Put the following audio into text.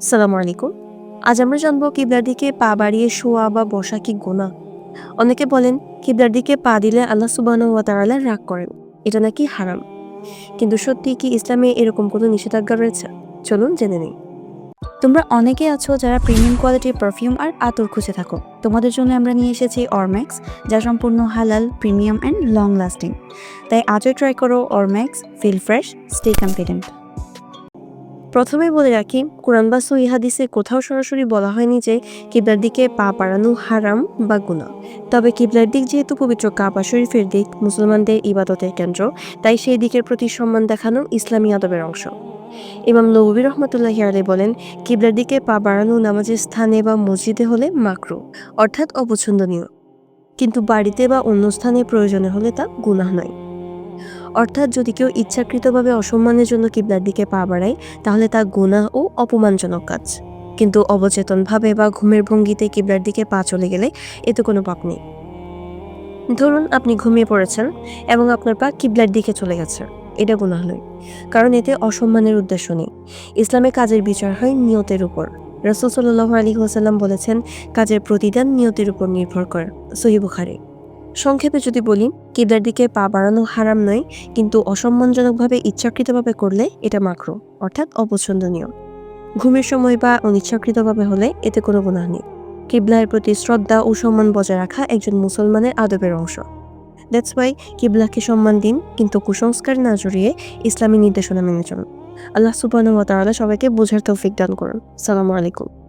সালাম আলাইকুম আজ আমরা জানব কিবলার দিকে পা বাড়িয়ে শোয়া বা বসা কি গোনা অনেকে বলেন কিবলার দিকে পা দিলে আল্লাহ সুবাহ তাআলা রাগ করেন। এটা নাকি হারাম? কিন্তু সত্যি কি ইসলামে এরকম কোনো নিষেধাজ্ঞা রয়েছে? চলুন জেনে নিই। তোমরা অনেকে আছো যারা প্রিমিয়াম কোয়ালিটির পারফিউম আর আতর খুঁজে থাকো। তোমাদের জন্য আমরা নিয়ে এসেছি অরম্যাক্স যা সম্পূর্ণ হালাল প্রিমিয়াম অ্যান্ড লং লাস্টিং তাই আজও ট্রাই করো অরম্যাক্স ফিল ফ্রেশ স্টে কনফিডেন্ট প্রথমে বলে রাখি, কোরআন বা সহি হাদিসে কোথাও সরাসরি বলা হয়নি যে কিবলার দিকে পা বাড়ানো হারাম বা গুনাহ। তবে কিবলার দিক যেহেতু পবিত্র কাবা শরীফের দিক, মুসলমানদের ইবাদতের কেন্দ্র, তাই সেই দিকের প্রতি সম্মান দেখানো ইসলামী আদবের অংশ। ইমাম নবী রহমতুল্লাহ আলী বলেন, কিবলার দিকে পা বাড়ানো নামাজের স্থানে বা মসজিদে হলে মাকরু, অর্থাৎ অপছন্দনীয়। কিন্তু বাড়িতে বা অন্য স্থানে প্রয়োজনে হলে তা গুনাহ নয়। অর্থাৎ যদি কেউ ইচ্ছাকৃতভাবে অসম্মানের জন্য কিবলার দিকে পা বাড়ায়, তাহলে তা গুণা ও অপমানজনক কাজ। কিন্তু অবচেতনভাবে বা ঘুমের ভঙ্গিতে কিবলার দিকে পা চলে গেলে এতে কোনো পাপ নেই। ধরুন আপনি ঘুমিয়ে পড়েছেন এবং আপনার পা কিবলার দিকে চলে গেছে। এটা গুনাহ নয়, কারণ এতে অসম্মানের উদ্দেশ্য নেই। ইসলামে কাজের বিচার হয় নিয়তের উপর। রসুল সাল্লাহ আলী ওসাল্লাম বলেছেন, কাজের প্রতিদান নিয়তের উপর নির্ভর করে। সহি বুখারি। সংক্ষেপে যদি বলি, কিবলার দিকে পা বাড়ানো হারাম নয়, কিন্তু অসম্মানজনকভাবে ইচ্ছাকৃতভাবে করলে এটা মাকরো, অর্থাৎ অপছন্দনীয়। ঘুমের সময় বা অনিচ্ছাকৃতভাবে হলে এতে কোনো গুনাহ নেই। কিবলার প্রতি শ্রদ্ধা ও সম্মান বজায় রাখা একজন মুসলমানের আদবের অংশ। দ্যাটস ওয়াই কিবলাকে সম্মান দিন, কিন্তু কুসংস্কার না জড়িয়ে ইসলামী নির্দেশনা মেনে চলুন। আল্লাহ সুবাহ সবাইকে বোঝার তৌফিক দান করুন। সালামু আলাইকুম।